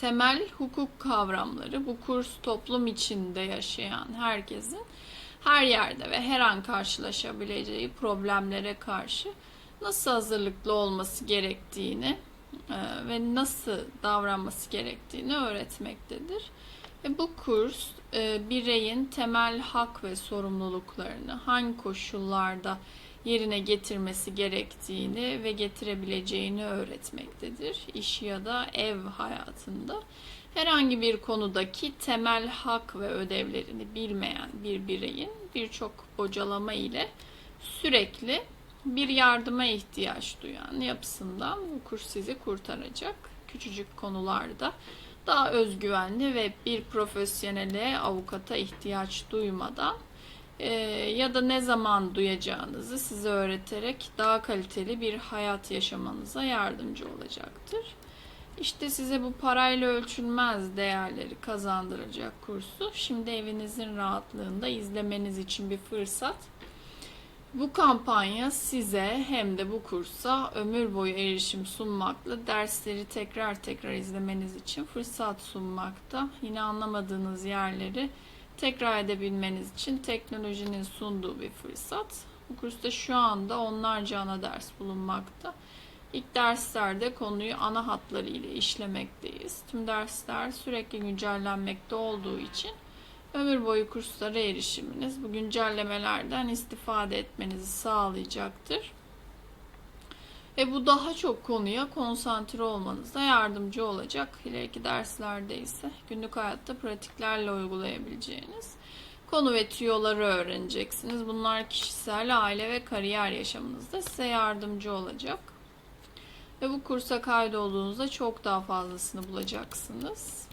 temel hukuk kavramları bu kurs toplum içinde yaşayan herkesin her yerde ve her an karşılaşabileceği problemlere karşı nasıl hazırlıklı olması gerektiğini e, ve nasıl davranması gerektiğini öğretmektedir. Ve bu kurs e, bireyin temel hak ve sorumluluklarını hangi koşullarda yerine getirmesi gerektiğini ve getirebileceğini öğretmektedir. İş ya da ev hayatında herhangi bir konudaki temel hak ve ödevlerini bilmeyen bir bireyin birçok bocalama ile sürekli bir yardıma ihtiyaç duyan yapısından bu kurs sizi kurtaracak. Küçücük konularda daha özgüvenli ve bir profesyonele, avukata ihtiyaç duymadan e, ya da ne zaman duyacağınızı size öğreterek daha kaliteli bir hayat yaşamanıza yardımcı olacaktır. İşte size bu parayla ölçülmez değerleri kazandıracak kursu şimdi evinizin rahatlığında izlemeniz için bir fırsat. Bu kampanya size hem de bu kursa ömür boyu erişim sunmakla dersleri tekrar tekrar izlemeniz için fırsat sunmakta. Yine anlamadığınız yerleri tekrar edebilmeniz için teknolojinin sunduğu bir fırsat. Bu kursta şu anda onlarca ana ders bulunmakta. İlk derslerde konuyu ana hatları ile işlemekteyiz. Tüm dersler sürekli güncellenmekte olduğu için ömür boyu kurslara erişiminiz bu güncellemelerden istifade etmenizi sağlayacaktır. Ve bu daha çok konuya konsantre olmanıza yardımcı olacak. İleriki derslerde ise günlük hayatta pratiklerle uygulayabileceğiniz konu ve tüyoları öğreneceksiniz. Bunlar kişisel, aile ve kariyer yaşamınızda size yardımcı olacak. Ve bu kursa kaydolduğunuzda çok daha fazlasını bulacaksınız.